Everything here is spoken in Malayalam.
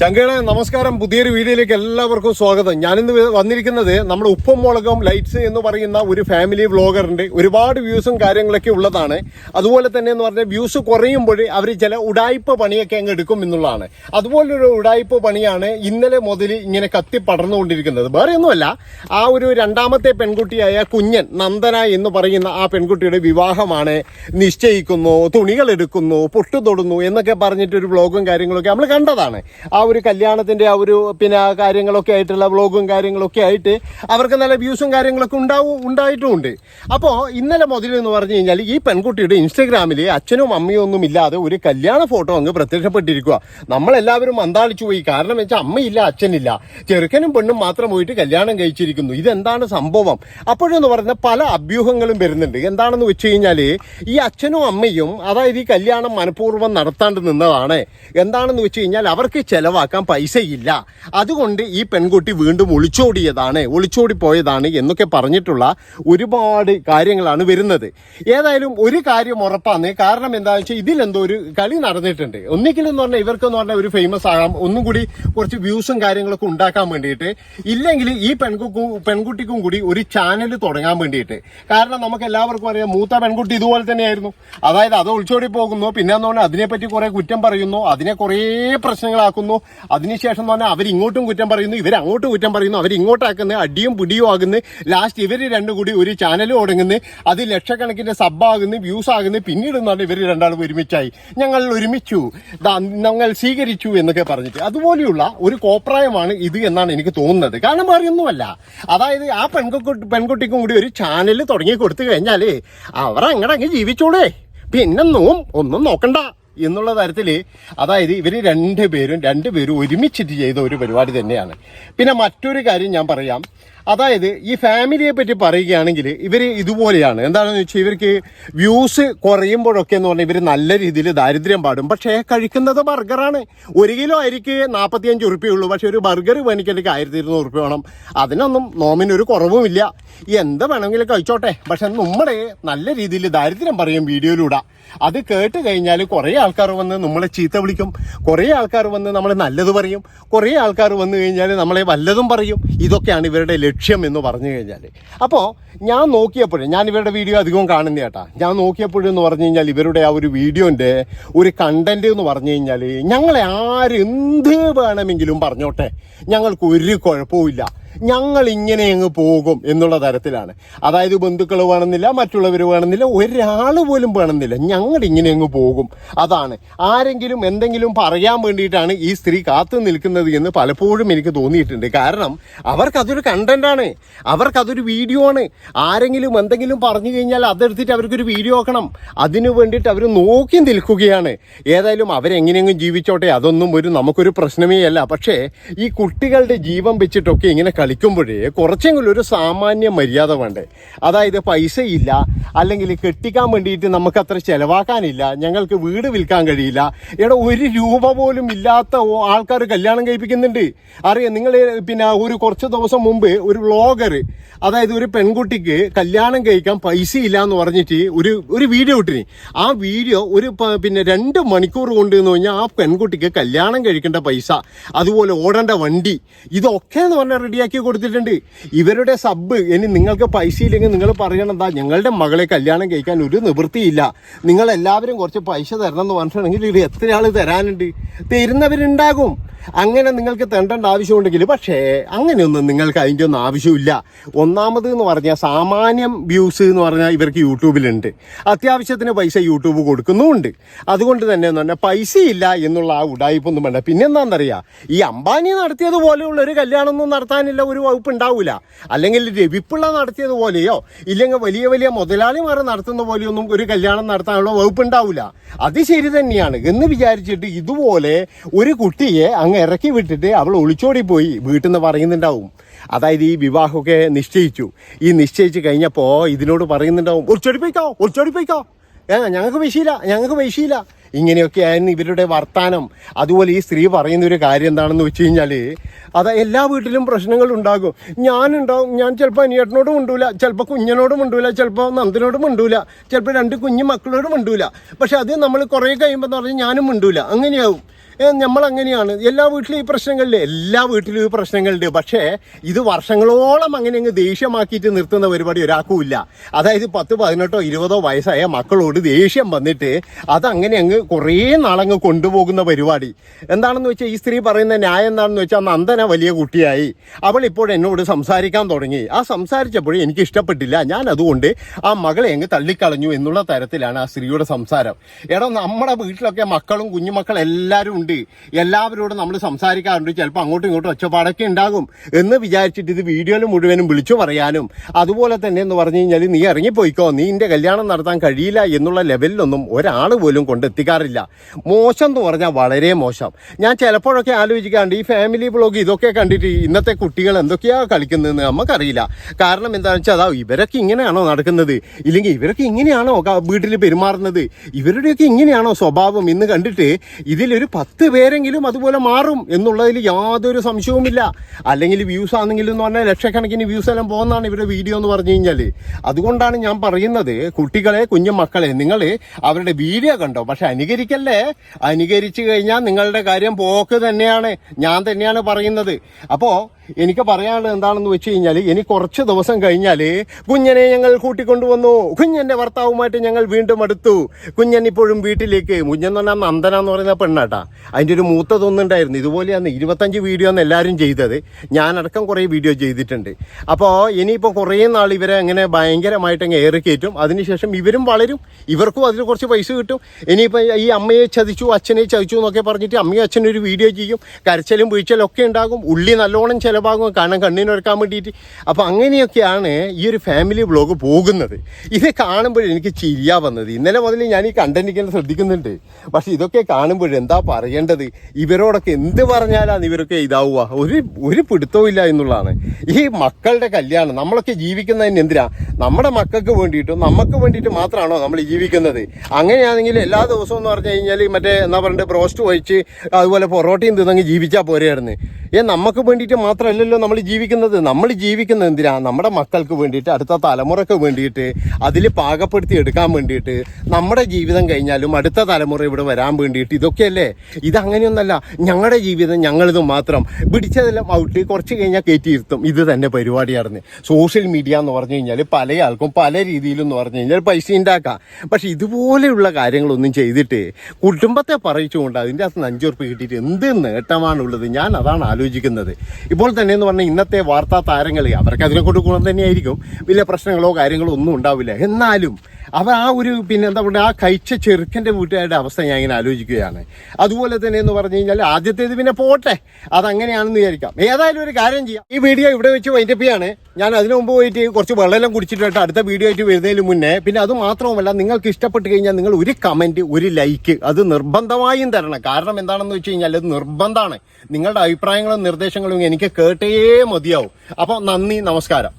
ചങ്കയുടെ നമസ്കാരം. പുതിയൊരു വീഡിയോയിലേക്ക് എല്ലാവർക്കും സ്വാഗതം. ഞാനിന്ന് വന്നിരിക്കുന്നത് നമ്മുടെ ഉപ്പും മുളകും ലൈറ്റ്സ് എന്ന് പറയുന്ന ഒരു ഫാമിലി വ്ളോഗറിന്റെ ഒരുപാട് വ്യൂസും കാര്യങ്ങളൊക്കെ ഉള്ളതാണ്. അതുപോലെ തന്നെ എന്ന് പറഞ്ഞാൽ വ്യൂസ് കുറയുമ്പോൾ അവർ ചില ഉടായ്പ പണിയൊക്കെ അങ്ങ് എടുക്കും എന്നുള്ളതാണ്. അതുപോലൊരു ഉടായ്പ പണിയാണ് ഇന്നലെ മുതൽ ഇങ്ങനെ കത്തി പടർന്നുകൊണ്ടിരിക്കുന്നത്. വേറെ ഒന്നുമല്ല ആ ഒരു രണ്ടാമത്തെ പെൺകുട്ടിയായ കുഞ്ഞൻ നന്ദന എന്ന് പറയുന്ന ആ പെൺകുട്ടിയുടെ വിവാഹമാണ് നിശ്ചയിക്കുന്നു തുണികൾ എടുക്കുന്നു പൊട്ടു തൊടുന്നു എന്നൊക്കെ പറഞ്ഞിട്ടൊരു വ്ളോഗും കാര്യങ്ങളൊക്കെ നമ്മൾ കണ്ടതാണ്. ആ ഒരു കല്യാണത്തിന്റെ ആ ഒരു പിന്നെ ആ കാര്യങ്ങളൊക്കെ ആയിട്ടുള്ള വ്ളോഗും കാര്യങ്ങളൊക്കെ ആയിട്ട് അവർക്ക് നല്ല വ്യൂസും കാര്യങ്ങളൊക്കെ ഉണ്ടാവും ഉണ്ടായിട്ടുമുണ്ട്. അപ്പോൾ ഇന്നലെ മുതൽ എന്ന് പറഞ്ഞു കഴിഞ്ഞാൽ ഈ പെൺകുട്ടിയുടെ ഇൻസ്റ്റഗ്രാമിൽ അച്ഛനും അമ്മയും ഒന്നും ഇല്ലാതെ ഒരു കല്യാണ ഫോട്ടോ അങ്ങ് പ്രത്യക്ഷപ്പെട്ടിരിക്കുക നമ്മളെല്ലാവരും അന്താളിച്ചു പോയി. കാരണം വെച്ചാൽ അമ്മയില്ല അച്ഛനില്ല. ചെറുക്കനും പെണ്ണും മാത്രം പോയിട്ട് കല്യാണം കഴിച്ചിരിക്കുന്നു. ഇതെന്താണ് സംഭവം? അപ്പോഴെന്ന് പറഞ്ഞ പല അഭ്യൂഹങ്ങളും വരുന്നുണ്ട്. എന്താണെന്ന് വെച്ച് കഴിഞ്ഞാൽ ഈ അച്ഛനും അമ്മയും അതായത് ഈ കല്യാണം മനഃപൂർവം നടത്താണ്ട് നിന്നതാണ്. എന്താണെന്ന് വെച്ച് കഴിഞ്ഞാൽ അവർക്ക് ചെലവാക്കാൻ പൈസയില്ല. അതുകൊണ്ട് ഈ പെൺകുട്ടി വീണ്ടും ഒളിച്ചോടിയതാണ് ഒളിച്ചോടി പോയതാണ് എന്നൊക്കെ പറഞ്ഞിട്ടുള്ള ഒരുപാട് കാര്യങ്ങളാണ് വരുന്നത്. ഏതായാലും ഒരു കാര്യം ഉറപ്പാണ്. കാരണം എന്താണെന്ന് വെച്ചാൽ ഇതിലെന്തോ ഒരു കളി നടന്നിട്ടുണ്ട്. ഒന്നിക്കലെന്ന് പറഞ്ഞാൽ ഇവർക്കെന്ന് പറഞ്ഞാൽ ഒരു ഫേമസ് ആകാം. ഒന്നും കൂടി കുറച്ച് വ്യൂസും കാര്യങ്ങളൊക്കെ ഉണ്ടാക്കാൻ വേണ്ടിയിട്ട്. ഇല്ലെങ്കിൽ ഈ പെൺകുക്കും പെൺകുട്ടിക്കും കൂടി ഒരു ചാനൽ തുടങ്ങാൻ വേണ്ടിയിട്ട്. കാരണം നമുക്ക് എല്ലാവർക്കും അറിയാം മൂത്ത പെൺകുട്ടി ഇതുപോലെ തന്നെയായിരുന്നു. അതായത് അത് ഒളിച്ചോടി പോകുന്നു പിന്നെ പറഞ്ഞാൽ അതിനെപ്പറ്റി കുറെ കുറ്റം പറയുന്നു. അതിനെ കുറേ പ്രശ്നങ്ങളാക്കുന്നു. അതിനുശേഷം എന്ന് പറഞ്ഞാൽ അവരിങ്ങോട്ടും കുറ്റം പറയുന്നു ഇവരങ്ങോട്ടും കുറ്റം പറയുന്നു അവർ ഇങ്ങോട്ടാക്കുന്നു അടിയും പിടിയും ആകുന്നു. ലാസ്റ്റ് ഇവർ രണ്ടും കൂടി ഒരു ചാനൽ തുടങ്ങുന്നു അത് ലക്ഷക്കണക്കിന് സബ്ബാകുന്നു വ്യൂസ് ആകുന്നു. പിന്നീട് എന്ന് പറഞ്ഞാൽ ഇവർ രണ്ടാളും ഒരുമിച്ചായി. ഞങ്ങൾ ഒരുമിച്ചു. ഞങ്ങൾ സ്വീകരിച്ചു എന്നൊക്കെ പറഞ്ഞിട്ട്. അതുപോലെയുള്ള ഒരു കോപ്രായമാണ് ഇത് എന്നാണ് എനിക്ക് തോന്നുന്നത്. കാരണം വേറെയൊന്നുമല്ല. അതായത് ആ പെൺകുട്ടി പെൺകുട്ടിക്കും കൂടി ഒരു ചാനൽ തുടങ്ങി കൊടുത്തു കഴിഞ്ഞാൽ അവർ അങ്ങനെ അങ്ങ് ജീവിച്ചോളേ. പിന്നൊന്നും ഒന്നും നോക്കണ്ട. എന്നുള്ള തരത്തിൽ അതായത് ഇവർ രണ്ടുപേരും രണ്ടുപേരും ഒരുമിച്ചിട്ട് ചെയ്ത ഒരു പരിപാടി തന്നെയാണ്. പിന്നെ മറ്റൊരു കാര്യം ഞാൻ പറയാം. അതായത് ഈ ഫാമിലിയെ പറ്റി പറയുകയാണെങ്കിൽ ഇവർ ഇതുപോലെയാണ്. എന്താണെന്ന് വെച്ചാൽ ഇവർക്ക് വ്യൂസ് കുറയുമ്പോഴൊക്കെ എന്ന് പറഞ്ഞാൽ ഇവർ നല്ല രീതിയിൽ ദാരിദ്ര്യം പാടും. പക്ഷേ കഴിക്കുന്നത് ബർഗറാണ്. ഒരു കിലോ അരിക്ക് നാൽപ്പത്തിയഞ്ച് ഉറുപ്പ്യേ പക്ഷേ ഒരു ബർഗർ വേണിക്കലേക്ക് ആയിരത്തി ഇരുന്നൂറ് ഉറുപ്പ്യ വേണം. അതിനൊന്നും നോമിനൊരു കുറവുമില്ല. എന്ത് വേണമെങ്കിലും കഴിച്ചോട്ടെ. പക്ഷെ നമ്മളെ നല്ല രീതിയിൽ ദാരിദ്ര്യം പറയും വീഡിയോയിലൂടെ. അത് കേട്ട് കഴിഞ്ഞാൽ കുറേ ആൾക്കാർ വന്ന് നമ്മളെ ചീത്ത വിളിക്കും. കുറേ ആൾക്കാർ വന്ന് നമ്മളെ നല്ലത് പറയും. കുറേ ആൾക്കാർ വന്നു കഴിഞ്ഞാൽ നമ്മളെ വല്ലതും പറയും. ഇതൊക്കെയാണ് ഇവരുടെ ലക്ഷ്യം. എന്ന് പറഞ്ഞു കഴിഞ്ഞാൽ അപ്പോൾ ഞാൻ നോക്കിയപ്പോഴേ ഞാൻ ഇവരുടെ വീഡിയോ അധികം കാണുന്ന ചേട്ടാ ഞാൻ നോക്കിയപ്പോഴെന്ന് പറഞ്ഞു കഴിഞ്ഞാൽ ഇവരുടെ ആ ഒരു വീഡിയോന്റെ ഒരു കണ്ടന്റ് എന്ന് പറഞ്ഞു കഴിഞ്ഞാൽ ഞങ്ങളെ ആരെന്ത് വേണമെങ്കിലും പറഞ്ഞോട്ടെ. ഞങ്ങൾക്ക് ഒരു കുഴപ്പവുമില്ല ഞങ്ങൾ ഇങ്ങനെ അങ്ങ് പോകും എന്നുള്ള തരത്തിലാണ്. അതായത് ബന്ധുക്കൾ വേണമെന്നില്ല മറ്റുള്ളവർ വേണമെന്നില്ല ഒരാൾ പോലും വേണമെന്നില്ല. ഞങ്ങൾ ഇങ്ങനെ അങ്ങ് പോകും. അതാണ്. ആരെങ്കിലും എന്തെങ്കിലും പറയാൻ വേണ്ടിയിട്ടാണ് ഈ സ്ത്രീ കാത്തു നിൽക്കുന്നത് എന്ന് പലപ്പോഴും എനിക്ക് തോന്നിയിട്ടുണ്ട്. കാരണം അവർക്കതൊരു കണ്ടന്റാണ്. അവർക്കതൊരു വീഡിയോ ആണ്. ആരെങ്കിലും എന്തെങ്കിലും പറഞ്ഞു കഴിഞ്ഞാൽ അതെടുത്തിട്ട് അവർക്കൊരു വീഡിയോ ആക്കണം. അതിനു വേണ്ടിയിട്ട് അവർ നോക്കി നിൽക്കുകയാണ്. ഏതായാലും അവരെങ്ങനെയെങ്കിലും ജീവിച്ചോട്ടെ? അതൊന്നും ഒരു നമുക്കൊരു പ്രശ്നമേ അല്ല. പക്ഷേ ഈ കുട്ടികളുടെ ജീവൻ വെച്ചിട്ടൊക്കെ ഇങ്ങനെ കളിക്കുമ്പോഴേ കുറച്ചെങ്കിലും ഒരു സാമാന്യ മര്യാദ വേണ്ടേ? അതായത് പൈസയില്ല അല്ലെങ്കിൽ കെട്ടിക്കാൻ വേണ്ടിയിട്ട് നമുക്കത്ര ചിലവാക്കാനില്ല ഞങ്ങൾക്ക് വീട് വിൽക്കാൻ കഴിയില്ല. എടാ ഒരു രൂപ പോലും ഇല്ലാത്ത ആൾക്കാർ കല്യാണം കഴിപ്പിക്കുന്നുണ്ട്. അറിയാം? നിങ്ങൾ പിന്നെ ഒരു കുറച്ച് ദിവസം മുമ്പ് ഒരു വ്ളോഗർ അതായത് ഒരു പെൺകുട്ടിക്ക് കല്യാണം കഴിക്കാൻ പൈസ ഇല്ല എന്ന് പറഞ്ഞിട്ട് ഒരു ഒരു വീഡിയോ ഇട്ടിന്. ആ വീഡിയോ ഒരു പിന്നെ രണ്ട് മണിക്കൂർ കൊണ്ട് എന്ന് പറഞ്ഞാൽ ആ പെൺകുട്ടിക്ക് കല്യാണം കഴിക്കേണ്ട പൈസ അതുപോലെ ഓടേണ്ട വണ്ടി ഇതൊക്കെ എന്ന് പറഞ്ഞാൽ റെഡിയാക്കി കൊടുത്തിട്ടുണ്ട്. ഇവരുടെ സബ് ഇനി നിങ്ങൾക്ക് പൈസ ഇല്ലെങ്കിൽ നിങ്ങൾ പറയണം എന്താ ഞങ്ങളുടെ മകളെ കല്യാണം കഴിക്കാൻ ഒരു നിവൃത്തിയില്ല. നിങ്ങൾ എല്ലാവരും കുറച്ച് പൈസ തരണം എന്ന് പറഞ്ഞിട്ടുണ്ടെങ്കിൽ ഇത് എത്ര ആൾ തരാനുണ്ട്? തരുന്നവരുണ്ടാകും. അങ്ങനെ നിങ്ങൾക്ക് തെണ്ടേണ്ട ആവശ്യമുണ്ടെങ്കിൽ പക്ഷേ അങ്ങനെയൊന്നും നിങ്ങൾക്ക് അതിന്റെ ഒന്നും ആവശ്യമില്ല. ഒന്നാമത് എന്ന് പറഞ്ഞാൽ സാമാന്യം വ്യൂസ് എന്ന് പറഞ്ഞാൽ ഇവർക്ക് യൂട്യൂബിലുണ്ട്. അത്യാവശ്യത്തിന് പൈസ യൂട്യൂബ് കൊടുക്കുന്നുമുണ്ട്. അതുകൊണ്ട് തന്നെ എന്ന് പറഞ്ഞാൽ പൈസയില്ല എന്നുള്ള ആ ഉടായ്പൊന്നും വേണ്ട. പിന്നെ എന്താണെന്നറിയാം ഈ അംബാനി നടത്തിയതുപോലെയുള്ള ഒരു കല്യാണമൊന്നും നടത്താനില്ല ഒരു വകുപ്പ് ഉണ്ടാവില്ല അല്ലെങ്കിൽ രവിപ്പിള്ള നടത്തിയതുപോലെയോ ഇല്ലെങ്കിൽ വലിയ വലിയ മുതലാളിമാർ നടത്തുന്ന പോലെയൊന്നും ഒരു കല്യാണം നടത്താനുള്ള വകുപ്പ് ഉണ്ടാവില്ല അത് ശരി തന്നെയാണ്. എന്ന് വിചാരിച്ചിട്ട് ഇതുപോലെ ഒരു കുട്ടിയെ അങ്ങ് ഇറക്കി വിട്ടിട്ട് അവൾ ഒളിച്ചോടി പോയി വീട്ടിൽ നിന്ന് പറയുന്നുണ്ടാവും. അതായത് ഈ വിവാഹമൊക്കെ നിശ്ചയിച്ചു. ഈ നിശ്ചയിച്ച് കഴിഞ്ഞപ്പോൾ ഇതിനോട് പറയുന്നുണ്ടാവും ഒളിച്ചോടി പോയിക്കോ ഒളിച്ചോടി പോയിക്കോ. ഏ ഞങ്ങൾക്ക് പൈസയില്ല ഞങ്ങൾക്ക് ഇങ്ങനെയൊക്കെ ഇങ്ങനെയൊക്കെയായിരുന്നു ഇവരുടെ വർത്താനം. അതുപോലെ ഈ സ്ത്രീ പറയുന്ന ഒരു കാര്യം എന്താണെന്ന് വെച്ച് കഴിഞ്ഞാൽ അത് എല്ലാ വീട്ടിലും പ്രശ്നങ്ങൾ ഉണ്ടാകും. ഞാനുണ്ടാവും ഞാൻ ചിലപ്പോൾ അനിയേട്ടനോടും ഉണ്ടൂല ചിലപ്പോൾ കുഞ്ഞിനോടും ഉണ്ടൂല ചിലപ്പോൾ നന്ദനോടും ഉണ്ടൂല ചിലപ്പോൾ രണ്ട് കുഞ്ഞു മക്കളോടും ഉണ്ടൂല പക്ഷെ അത് നമ്മൾ കുറേ കഴിയുമ്പോൾ എന്ന് പറഞ്ഞാൽ ഞാനും ഉണ്ടൂല അങ്ങനെയാവും. നമ്മൾ അങ്ങനെയാണ് എല്ലാ വീട്ടിലും ഈ പ്രശ്നങ്ങളുണ്ട് എല്ലാ വീട്ടിലും ഈ പ്രശ്നങ്ങളുണ്ട്. പക്ഷേ ഇത് വർഷങ്ങളോളം അങ്ങനെ അങ്ങ് ദേഷ്യമാക്കിയിട്ട് നിർത്തുന്ന പരിപാടി ഒരാൾക്കും ഇല്ല അതായത് പത്ത് പതിനെട്ടോ ഇരുപതോ വയസ്സായ മക്കളോട് ദേഷ്യം വന്നിട്ട് അതങ്ങനെ അങ്ങ് കുറേ നാളങ്ങ് കൊണ്ടുപോകുന്ന പരിപാടി. എന്താണെന്ന് വെച്ചാൽ ഈ സ്ത്രീ പറയുന്ന ന്യായം എന്താണെന്ന് വെച്ചാൽ നന്ദന വലിയ കുട്ടിയായി. അവൾ ഇപ്പോൾ എന്നോട് സംസാരിക്കാൻ തുടങ്ങി. ആ സംസാരിച്ചപ്പോഴും എനിക്ക് ഇഷ്ടപ്പെട്ടില്ല. ഞാൻ അതുകൊണ്ട് ആ മകളെ അങ്ങ് തള്ളിക്കളഞ്ഞു എന്നുള്ള തരത്തിലാണ് ആ സ്ത്രീയുടെ സംസാരം. എടാ നമ്മുടെ വീട്ടിലൊക്കെ മക്കളും കുഞ്ഞുമക്കളും എല്ലാവരും ഉണ്ട്. എല്ലാവരോടും നമ്മൾ സംസാരിക്കാറുണ്ട്. ചിലപ്പോൾ അങ്ങോട്ടും ഇങ്ങോട്ടും ഒച്ചപ്പാടൊക്കെ ഉണ്ടാകും എന്ന് വിചാരിച്ചിട്ട് ഇത് വീഡിയോയിൽ മുഴുവനും വിളിച്ചു പറയാനും. അതുപോലെ തന്നെ എന്ന് പറഞ്ഞു കഴിഞ്ഞാൽ നീ ഇറങ്ങിപ്പോയിക്കോ. നീ എന്റെ കല്യാണം നടത്താൻ കഴിയില്ല എന്നുള്ള ലെവലിലൊന്നും ഒരാൾ പോലും കൊണ്ടെത്തിക്കാറില്ല മോശം എന്ന് പറഞ്ഞാൽ വളരെ മോശം. ഞാൻ ചിലപ്പോഴൊക്കെ ആലോചിക്കാണ്ട് ഈ ഫാമിലി ബ്ലോഗ് ഇതൊക്കെ കണ്ടിട്ട് ഇന്നത്തെ കുട്ടികൾ എന്തൊക്കെയാ കളിക്കുന്നതെന്ന് നമുക്കറിയില്ല. കാരണം എന്താണെന്ന് വെച്ചാൽ അതാ ഇവരൊക്കെ ഇങ്ങനെയാണോ നടക്കുന്നത്? ഇല്ലെങ്കിൽ ഇവരൊക്കെ ഇങ്ങനെയാണോ വീട്ടിൽ പെരുമാറുന്നത്? ഇവരുടെയൊക്കെ ഇങ്ങനെയാണോ സ്വഭാവം എന്ന് കണ്ടിട്ട് ഇതിലൊരു പത്ത് പേരെങ്കിലും അതുപോലെ മാറും എന്നുള്ളതിൽ യാതൊരു സംശയവുമില്ല. അല്ലെങ്കിൽ വ്യൂസ് ആണെങ്കിലും എന്ന് പറഞ്ഞാൽ ലക്ഷക്കണക്കിന് വ്യൂസ് എല്ലാം പോകുന്നതാണ് ഇവരുടെ വീഡിയോ എന്ന് പറഞ്ഞു കഴിഞ്ഞാൽ അതുകൊണ്ടാണ് ഞാൻ പറയുന്നത് കുട്ടികളെ കുഞ്ഞു മക്കളെ നിങ്ങൾ അവരുടെ വീഡിയോ കണ്ടോ? പക്ഷെ അനുകരിക്കല്ലേ? അനുകരിച്ചു കഴിഞ്ഞാൽ നിങ്ങളുടെ കാര്യം പോക്ക് തന്നെയാണ്. ഞാൻ തന്നെയാണ് പറയുന്നത്. അപ്പോൾ എനിക്ക് പറയാനുള്ളത് എന്താണെന്ന് വെച്ച് കഴിഞ്ഞാൽ ഇനി കുറച്ച് ദിവസം കഴിഞ്ഞാൽ കുഞ്ഞനെ ഞങ്ങൾ കൂട്ടിക്കൊണ്ടുവന്നു. കുഞ്ഞന്റെ ഭർത്താവുമായിട്ട് ഞങ്ങൾ വീണ്ടും അടുത്തു. കുഞ്ഞൻ ഇപ്പോഴും വീട്ടിലേക്ക്. കുഞ്ഞൻ എന്ന് പറഞ്ഞാൽ നന്ദന എന്ന് പറയുന്ന പെണ്ണാട്ടാ. അതിന്റെ ഒരു മൂത്തതൊന്നുണ്ടായിരുന്നു ഇതുപോലെയാണ് ഇരുപത്തഞ്ച് വീഡിയോ ആണ് എല്ലാവരും ചെയ്തത്. ഞാനടക്കം കുറേ വീഡിയോ ചെയ്തിട്ടുണ്ട്. അപ്പോൾ ഇനിയിപ്പോൾ കുറേ നാൾ ഇവരെ അങ്ങനെ ഭയങ്കരമായിട്ട് അങ്ങ് ഏറി കയറ്റും. അതിനുശേഷം ഇവരും വളരും. ഇവർക്കും അതിൽ കുറച്ച് പൈസ കിട്ടും. ഇനിയിപ്പോൾ ഈ അമ്മയെ ചതിച്ചു അച്ഛനെ ചതിച്ചു എന്നൊക്കെ പറഞ്ഞിട്ട് അമ്മയും അച്ഛനും ഒരു വീഡിയോ ചെയ്യും. കരച്ചിലും വീഴ്ചലും ഒക്കെ ഉണ്ടാകും. ഉള്ളി നല്ലോണം ചിലവാകും കണ്ണിനെ കണ്ണിനൊരുക്കാൻ വേണ്ടിയിട്ട്. അപ്പോൾ അങ്ങനെയൊക്കെയാണ് ഈ ഒരു ഫാമിലി വ്ളോഗ് പോകുന്നത്. ഇത് കാണുമ്പോൾ എനിക്ക് ചിരിയാ വന്നത്. ഇന്നലെ മുതൽ ഞാൻ ഈ കണ്ടന്റ് ഇങ്ങനെ ശ്രദ്ധിക്കുന്നുണ്ട്. പക്ഷെ ഇതൊക്കെ കാണുമ്പോൾ എന്താ പറയേണ്ടത്? ഇവരോടൊക്കെ എന്ത് പറഞ്ഞാലാണ് ഇവരൊക്കെ ഇതാവുക? ഒരു ഒരു പിടുത്തവും ഇല്ല എന്നുള്ളതാണ്. ഈ മക്കളുടെ കല്യാണം നമ്മളൊക്കെ ജീവിക്കുന്നതിന് എന്തിനാ? നമ്മുടെ മക്കൾക്ക് വേണ്ടിയിട്ടും നമുക്ക് വേണ്ടിയിട്ട് മാത്രമാണോ നമ്മൾ ജീവിക്കുന്നത്? അങ്ങനെയാണെങ്കിൽ എല്ലാ ദിവസവും എന്ന് പറഞ്ഞു കഴിഞ്ഞാൽ മറ്റേ എന്താ പറയുക ബ്രോസ്റ്റ് വഹിച്ച് അതുപോലെ പൊറോട്ടയും തിന്നങ്ങ് ജീവിച്ചാൽ പോരെയായിരുന്നു. ഏ നമുക്ക് വേണ്ടിയിട്ട് മാത്രമല്ലല്ലോ നമ്മൾ ജീവിക്കുന്നത്. നമ്മൾ ജീവിക്കുന്നത് എന്തിനാ? നമ്മുടെ മക്കൾക്ക് വേണ്ടിയിട്ട് അടുത്ത തലമുറയ്ക്ക് വേണ്ടിയിട്ട് അതിൽ പാകപ്പെടുത്തി എടുക്കാൻ വേണ്ടിയിട്ട് നമ്മുടെ ജീവിതം കഴിഞ്ഞാലും അടുത്ത തലമുറ ഇവിടെ വരാൻ വേണ്ടിയിട്ട് ഇതൊക്കെയല്ലേ? ഇതങ്ങനെയൊന്നല്ല. ഞങ്ങളുടെ ജീവിതം ഞങ്ങളിത് മാത്രം. പിടിച്ചതെല്ലാം ഔട്ട് കുറച്ച് കഴിഞ്ഞാൽ കയറ്റിയിരുത്തും ഇത് തന്നെ പരിപാടിയായിരുന്നു സോഷ്യൽ മീഡിയ എന്ന് പറഞ്ഞു കഴിഞ്ഞാൽ പല ആൾക്കും പല രീതിയിലും എന്ന് പറഞ്ഞു കഴിഞ്ഞാൽ പൈസ ഉണ്ടാക്കാം പക്ഷേ ഇതുപോലെയുള്ള കാര്യങ്ങളൊന്നും ചെയ്തിട്ട് കുടുംബത്തെ പറയിച്ചുകൊണ്ട് അതിന്റെ അകത്ത് അഞ്ചുറുപ്പ് കിട്ടിയിട്ട് എന്ത് നേട്ടമാണുള്ളത്? ഞാൻ അതാണ് ആലോചിക്കുന്നത് ഇപ്പോൾ തന്നെ എന്ന് പറഞ്ഞാൽ ഇന്നത്തെ വാർത്താ താരങ്ങൾ അവർക്ക് അതിനെക്കൊണ്ട് ഗുണം തന്നെയായിരിക്കും. വലിയ പ്രശ്നങ്ങളോ കാര്യങ്ങളോ ഒന്നും ഉണ്ടാവില്ല. എന്നാലും അവർ ആ ഒരു പിന്നെ എന്താ പറയുക ആ കഴിച്ച ചെറുക്കന്റെ വീട്ടുകാരുടെ അവസ്ഥ ഞാൻ ഇങ്ങനെ ആലോചിക്കുകയാണ്. അതുപോലെ തന്നെ എന്ന് പറഞ്ഞു കഴിഞ്ഞാൽ ആദ്യത്തേത് പിന്നെ പോട്ടെ അത് അങ്ങനെയാണെന്ന് വിചാരിക്കാം. ഏതായാലും ഒരു കാര്യം ചെയ്യാം. ഈ വീഡിയോ ഇവിടെ വെച്ച് വൈൻഡപ്പ് ചെയ്യാണ്. ഞാൻ അതിനു മുമ്പ് പോയിട്ട് കുറച്ച് വെള്ളമെല്ലാം കുടിച്ചിട്ട് അടുത്ത വീഡിയോ ആയിട്ട് വരുന്നതിന് മുന്നേ. പിന്നെ അത് മാത്രവുമല്ല നിങ്ങൾക്ക് ഇഷ്ടപ്പെട്ട് കഴിഞ്ഞാൽ നിങ്ങൾ ഒരു കമന്റ് ഒരു ലൈക്ക് അത് നിർബന്ധമായും തരണം. കാരണം എന്താണെന്ന് വെച്ച് കഴിഞ്ഞാൽ അത് നിർബന്ധമാണ്. നിങ്ങളുടെ അഭിപ്രായങ്ങളും നിർദ്ദേശങ്ങളും എനിക്ക് കേട്ടേ മതിയാവും. അപ്പോൾ നന്ദി നമസ്കാരം.